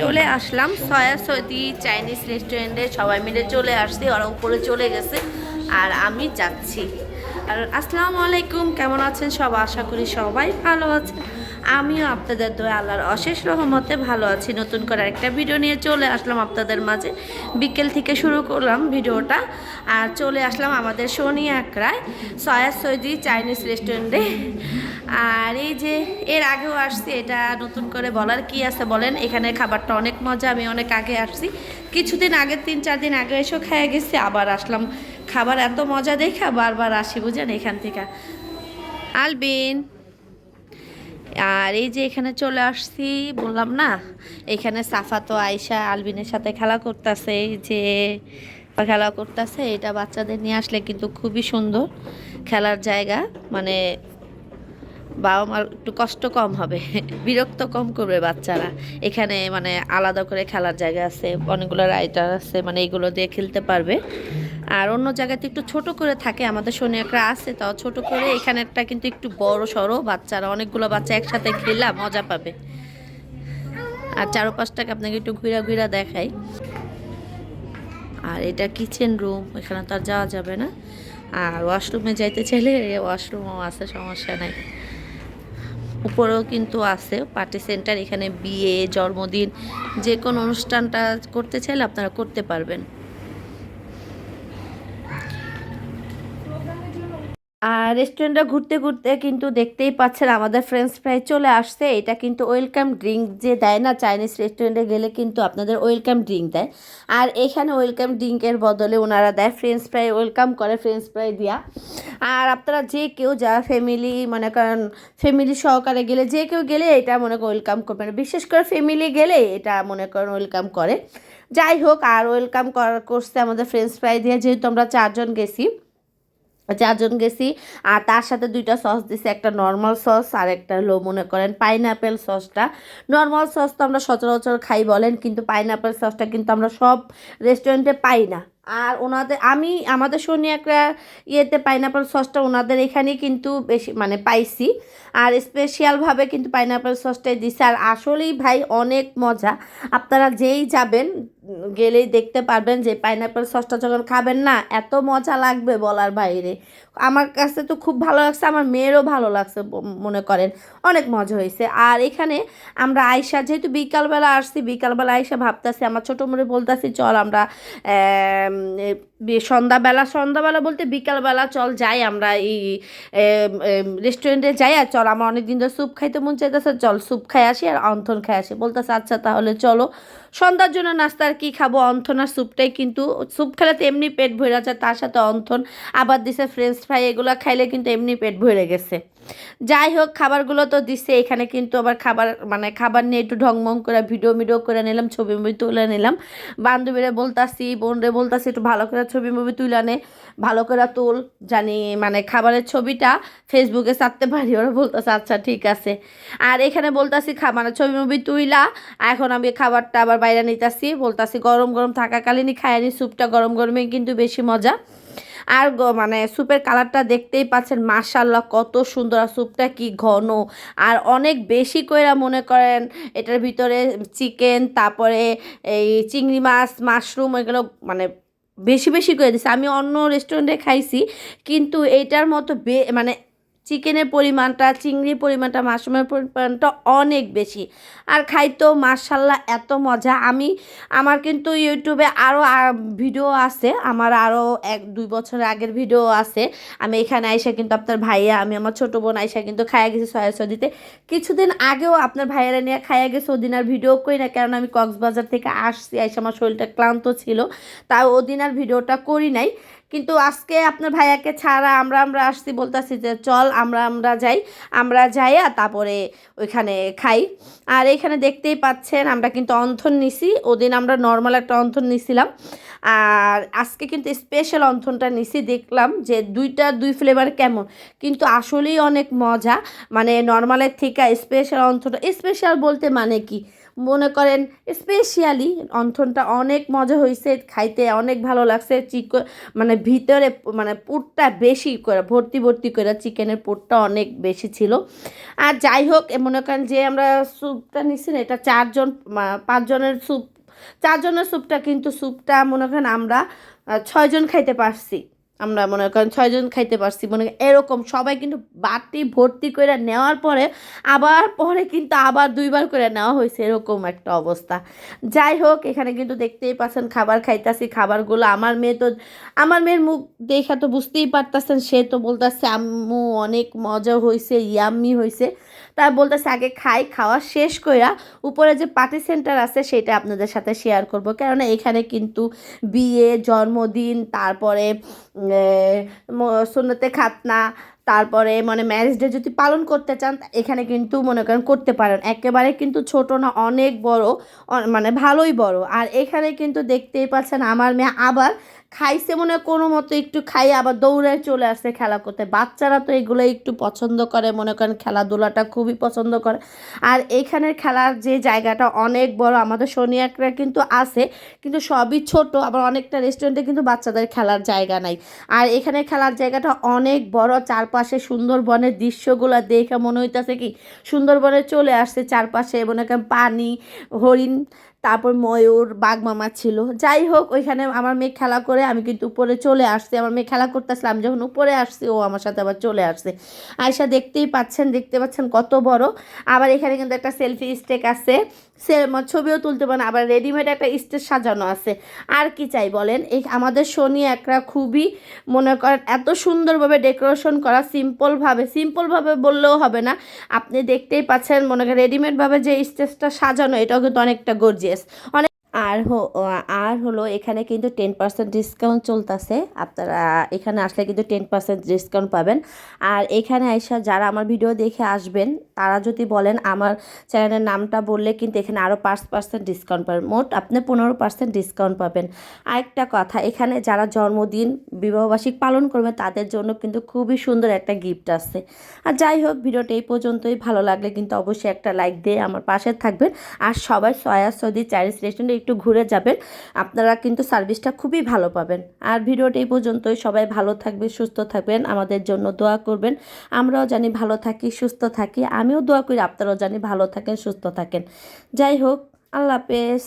চলে আসলাম সয়া সৌদি চাইনিজ রেস্টুরেন্টে। সবাই মিলে চলে আসছি, ওরা উপরে চলে গেছে আর আমি যাচ্ছি। আর আসসালামু আলাইকুম, কেমন আছেন সব? আশা করি সবাই ভালো আছেন। আমিও আপনাদের দোয়া আল্লাহর অশেষ রহমতে ভালো আছি। নতুন করে একটা ভিডিও নিয়ে চলে আসলাম আপনাদের মাঝে। বিকেল থেকে শুরু করলাম ভিডিওটা আর চলে আসলাম আমাদের শনি আকরায়, সয়া সৌদি চাইনিজ রেস্টুরেন্টে আর এই যে এর আগেও আসছি, এটা নতুন করে বলার কি আছে বলেন? এখানে খাবারটা অনেক মজা, আমি অনেক আগে আসছি। কিছুদিন আগে, তিন চার দিন আগে এসেও খেয়ে গেছি, আবার আসলাম। খাবার এত মজা দেখা বারবার আসি বুঝেন এখান থেকে। আলবিন। আর এই যে এখানে চলে আসছি, বললাম না, এখানে সাফা তো আয়সা আলবিনের সাথে খেলা করতেছে যে খেলা করতেছে, এটা বাচ্চাদের নিয়ে আসলে কিন্তু খুবই সুন্দর খেলার জায়গা মানে বাবা মার একটু কষ্ট কম হবে, বিরক্ত কম করবে বাচ্চারা। এখানে মানে আলাদা করে খেলার জায়গা আছে, অনেকগুলো রাইটার আছে মানে এগুলো দিয়ে খেলতে পারবে। আর অন্য জায়গাতে একটু ছোট করে থাকে, আমাদের একটা আছে, তাও ছোট করে। এখানেরটা কিন্তু একটু বড় সড়ো, বাচ্চারা অনেকগুলো বাচ্চা একসাথে খেলা, মজা পাবে। আর চারোপাশটাকে আপনাকে একটু ঘুরা ঘুরা দেখাই। আর এটা কিচেন রুম এখানে তো আর যাওয়া যাবে না। আর ওয়াশরুমে যাইতে চাইলে ওয়াশরুমও আছে, সমস্যা নাই। উপরেও কিন্তু আছে পার্টি সেন্টার এখানে বিয়ে, জন্মদিন যে কোনো অনুষ্ঠানটা করতে চাইলে আপনারা করতে পারবেন। আর রেস্টুরেন্টটা ঘুরতে ঘুরতে কিন্তু দেখতেই পাচ্ছেন আমাদের ফ্রেঞ্চ ফ্রাই চলে আসছে। এটা কিন্তু ওয়েলকাম ড্রিঙ্ক যে দেয় না চাইনিজ রেস্টুরেন্টে গেলে কিন্তু আপনাদের ওয়েলকাম ড্রিঙ্ক দেয়। আর এখানে ওয়েলকাম ড্রিঙ্কের বদলে ওনারা দেয় ফ্রেঞ্চ ফ্রাই ওয়েলকাম করে ফ্রেঞ্চ ফ্রাই দিয়া। আর আপনারা যে কেউ যারা ফ্যামিলি মনে করেন ফ্যামিলি সহকারে গেলে, যে কেউ গেলে এটা মনে করেন ওয়েলকাম করবেন বিশেষ করে ফ্যামিলি গেলে এটা মনে করেন ওয়েলকাম করে। যাই হোক, আর ওয়েলকাম করছে আমাদের ফ্রেঞ্চ ফ্রাই দিয়ে। যেহেতু আমরা চারজন গেছি চারজন গেছি। আর তার সাথে দুইটা সস দিছি, একটা নর্মাল সস আর একটা হলো মনে করেন পাইনঅ্যাপেল সসটা। নর্মাল সস তো আমরা সচরাচর খাই বলেন, কিন্তু পাইনঅ্যাপেল সসটা কিন্তু আমরা সব রেস্টুরেন্টে পাই না। আর ওনাদের, আমি আমাদের শনি একটা ইয়েতে পাইনঅ্যাপেল সসটা ওনাদের এখানেই কিন্তু বেশি মানে পাইছি। আর স্পেশালভাবে কিন্তু পাইনঅ্যাপেল সসটাই দিছে। আর আসলেই ভাই অনেক মজা। আপনারা যেই যাবেন, গেলেই দেখতে পারবেন যে পাইনঅ্যাপেল সসটা যখন খাবেন না, এত মজা লাগবে বলার বাইরে। আমার কাছে তো খুব ভালো লাগছে, আমার মেয়েরও ভালো লাগছে মনে করেন। অনেক মজা হয়েছে। আর এখানে আমরা আয়সা যেহেতু বিকালবেলা আসছি, বিকালবেলা আয়সা ভাবতেছি, আমার ছোটো মনে বলতেছি, চল আমরা সন্ধ্যাবেলা সন্ধ্যাবেলা বলতে বিকালবেলা চল যাই আমরা এই রেস্টুরেন্টে যাই আর চল, আমার অনেক দিন ধরে স্যুপ খাইতে মন চাইতেছে, চল স্যুপ খাই আসি আর অন্থন খাই আসি। বলতেছে আচ্ছা তাহলে চলো। সন্ধ্যার জন্য নাস্তার কি খাব? অন্থন আর স্যুপটাই কিন্তু, স্যুপ খেলে তো এমনি পেট ভরে যায়, তার সাথে অন্থন, আবার দিছে ফ্রেঞ্চ ফ্রাই এগুলো খাইলে কিন্তু এমনি পেট ভরে গেছে। যাই হোক খাবারগুলো তো দিচ্ছে এখানে কিন্তু আবার খাবার মানে খাবার নিয়ে একটু ঢংমং করে ভিডিও ভিডিও করে নিলাম, ছবি মুভি তুলে নিলাম। বান্ধবীরা বলতাছি, বোনরে বলতাছি, একটু ভালো করে ছবি মুভি তুলে নে ভালো করে তোল, জানি মানে খাবারের ছবিটা ফেসবুকে ছাড়তে পারি, ওরা বলতেছে আচ্ছা ঠিক আছে। আর এখানে বলতাছি মানে ছবি মুভি তুইলা, এখন আমি খাবারটা আবার বাইরে নিতেছি। বলতাছি, গরম গরম থাকাকালীনই খায়নি স্যুপটা গরম, গরমে কিন্তু বেশি মজা। আর মানে স্যুপের কালারটা দেখতেই পাচ্ছেন মার্শাল্লাহ কত সুন্দর। আর স্যুপটা কি ঘন। আর অনেক বেশি কইরা মনে করেন, এটার ভিতরে চিকেন তারপরে এই চিংড়ি মাছ মাশরুম এগুলো মানে বেশি বেশি করে দিছে। আমি অন্য রেস্টুরেন্টে খাইছি, কিন্তু এটার মতো মানে চিকেনের পরিমাণটা, চিংড়ির পরিমাণটা, মাশরুমের পরিমাণটা অনেক বেশি। আর খাইতেও মার্শাল্লাহ এত মজা। আমি, আমার কিন্তু ইউটিউবে আরও ভিডিও আছে। আমার আরও এক, দুই বছর আগের ভিডিও আছে। আমি এখানে আইসা কিন্তু আপনার ভাইয়া, আমি আমার ছোটো বোন আইসা কিন্তু খাইয়া গেছি সয়া সদিতে। কিছুদিন আগেও আপনার ভাইয়েরা নিয়ে খাইয়া গেছে, ওদিন আর ভিডিও করি না, কারণ আমি কক্সবাজার থেকে আসছি, আইসা আমার শরীরটা ক্লান্ত ছিল। তাই ওদিন আর ভিডিওটা করি নাই। কিন্তু আজকে আপনার ভাইয়াকে ছাড়া আমরা আমরা আসছি বলতেছি যে চল, আমরা আমরা যাই, আমরা যাইয়া তারপরে ওইখানে খাই। আর এখানে দেখতেই পাচ্ছেন আমরা কিন্তু অন্থন নিছি, ওদিন আমরা নর্মাল একটা অন্থন নিছিলাম। আর আজকে কিন্তু স্পেশাল অন্থনটা নিছি, দেখলাম যে দুইটা, দুই ফ্লেভার কেমন। কিন্তু আসলেই অনেক মজা মানে নর্মালের থেকে স্পেশাল অন্থনটা স্পেশাল বলতে মানে কি? মনে করেন স্পেশালি অন্থনটা অনেক মজা হয়েছে খাইতে অনেক ভালো লাগছে, চিক মানে ভিতরে মানে পুরটা বেশি করে, ভর্তি ভর্তি করে চিকেনের পুরটা অনেক বেশি ছিল। আর যাই হোক মনে করেন যে আমরা স্যুপটা নিচ্ছি না, এটা চারজন পাঁচজনের স্যুপ, চারজনের স্যুপটা কিন্তু স্যুপটা মনে করেন আমরা ছয়জন খাইতে পারছি। আমরা মনে করেন ছয়জন খাইতে পারছি, মনে এরকম সবাই কিন্তু বাটি ভর্তি করে নেওয়ার পরে আবার পরে কিন্তু আবার দুইবার করে নেওয়া হয়েছে, এরকম একটা অবস্থা। যাই হোক, এখানে কিন্তু দেখতেই পাচ্ছেন খাবার খাইতাছি, খাবারগুলো আমার মেয়ে তো, আমার মেয়ের মুখ দেখা তো বুঝতেই পারতেছেন, সে তো বলতেছে, আম্মু, অনেক মজা হয়েছে ইয়াম্মি হয়েছে তাই বলতেছে, আগে খাই, খাওয়া শেষ কইরা উপরে যে পার্টি সেন্টার আছে, সেটা আপনাদের সাথে শেয়ার করব। কেননা এখানে কিন্তু বিয়ে, জন্মদিন, তারপরে সুন্নতে খাতনা তারপরে মানে ম্যারেজ ডে যদি পালন করতে চান, এখানে কিন্তু মনে করেন করতে পারেন। একেবারে কিন্তু ছোট না, অনেক বড় মানে ভালোই বড়। আর এখানে কিন্তু দেখতেই পাচ্ছেন আমার মেয়ে আবার খাইছে মনে কোনো মতো, একটু খাই আবার দৌড়ায় চলে আসছে খেলা করতে। বাচ্চারা তো এগুলো একটু পছন্দ করে, মনে করেন খেলাধুলাটা খুবই পছন্দ করে। আর এইখানের খেলার যে জায়গাটা অনেক বড়, আমাদের শনিয়াকরা কিন্তু আছে, কিন্তু সবই ছোট, আবার অনেকটা রেস্টুরেন্টে কিন্তু বাচ্চাদের খেলার জায়গা নাই। আর এখানে খেলার জায়গাটা অনেক বড়, চারপাশে সুন্দরবনের দৃশ্যগুলো দেখে মনে হইতেছে কি সুন্দরবনে চলে আসছে চারপাশে মনে এখানে পানি হরিণ তারপর ময়ূর বাঘমামা ছিল। যাই হোক, ওইখানে আমার মেয়ে খেলা করে আমি কিন্তু উপরে চলে আসছি। আমার মেয়ে খেলা করতেছিলাম আমি যখন উপরে আসছি, ও আমার সাথে আবার চলে আসছে। আয়সা দেখতেই পাচ্ছেন, দেখতে পাচ্ছেন কত বড়। আবার এখানে কিন্তু একটা সেলফি স্টেক আছে। সে ছবিও তুলতে পারেন, আবার রেডিমেড একটা স্টেজ সাজানো আছে। আর কি চাই বলেন? এই আমাদের শনি একটা খুবই মনে করেন এত সুন্দরভাবে ডেকোরেশন করা সিম্পলভাবে সিম্পলভাবে বললেও হবে না। আপনি দেখতেই পাচ্ছেন, মনে করেন রেডিমেডভাবে যে স্টেজটা সাজানো, এটাও কিন্তু অনেকটা গর্জিয়াস অনেক আর আর হলো এখানে কিন্তু টেন পার্সেন্ট ডিসকাউন্ট চলতেছে। আপনারা এখানে আসলে কিন্তু টেন পার্সেন্ট ডিসকাউন্ট পাবেন। আর এখানে আইসা যারা আমার ভিডিও দেখে আসবেন, তারা যদি বলেন আমার চ্যানেলের নামটা বললে কিন্তু এখানে আরও পাঁচ পার্সেন্ট ডিসকাউন্ট পাবেন। মোট আপনি পনেরো পার্সেন্ট ডিসকাউন্ট পাবেন। আরেকটা কথা, এখানে যারা জন্মদিন, বিবাহবার্ষিক পালন করবে, তাদের জন্য কিন্তু খুবই সুন্দর একটা গিফট আছে। আর যাই হোক, ভিডিওটা এই পর্যন্তই। ভালো লাগলে কিন্তু অবশ্যই একটা লাইক দিয়ে আমার পাশে থাকবেন। আর সবাই সয়া সৌদি চাইনিজ রেস্টুরেন্টে একটু ঘুরে যাবেন। আপনারা কিন্তু সার্ভিসটা খুবই ভালো পাবেন। আর ভিডিওটা এই পর্যন্তই। সবাই ভালো থাকবে, সুস্থ থাকবেন। আমাদের জন্য দোয়া করবেন। আমরাও জানি ভালো থাকি, সুস্থ থাকি। আমিও দোয়া করি, আপনারাও জানি ভালো থাকেন, সুস্থ থাকেন। যাই হোক, আল্লাহ হাফেজ।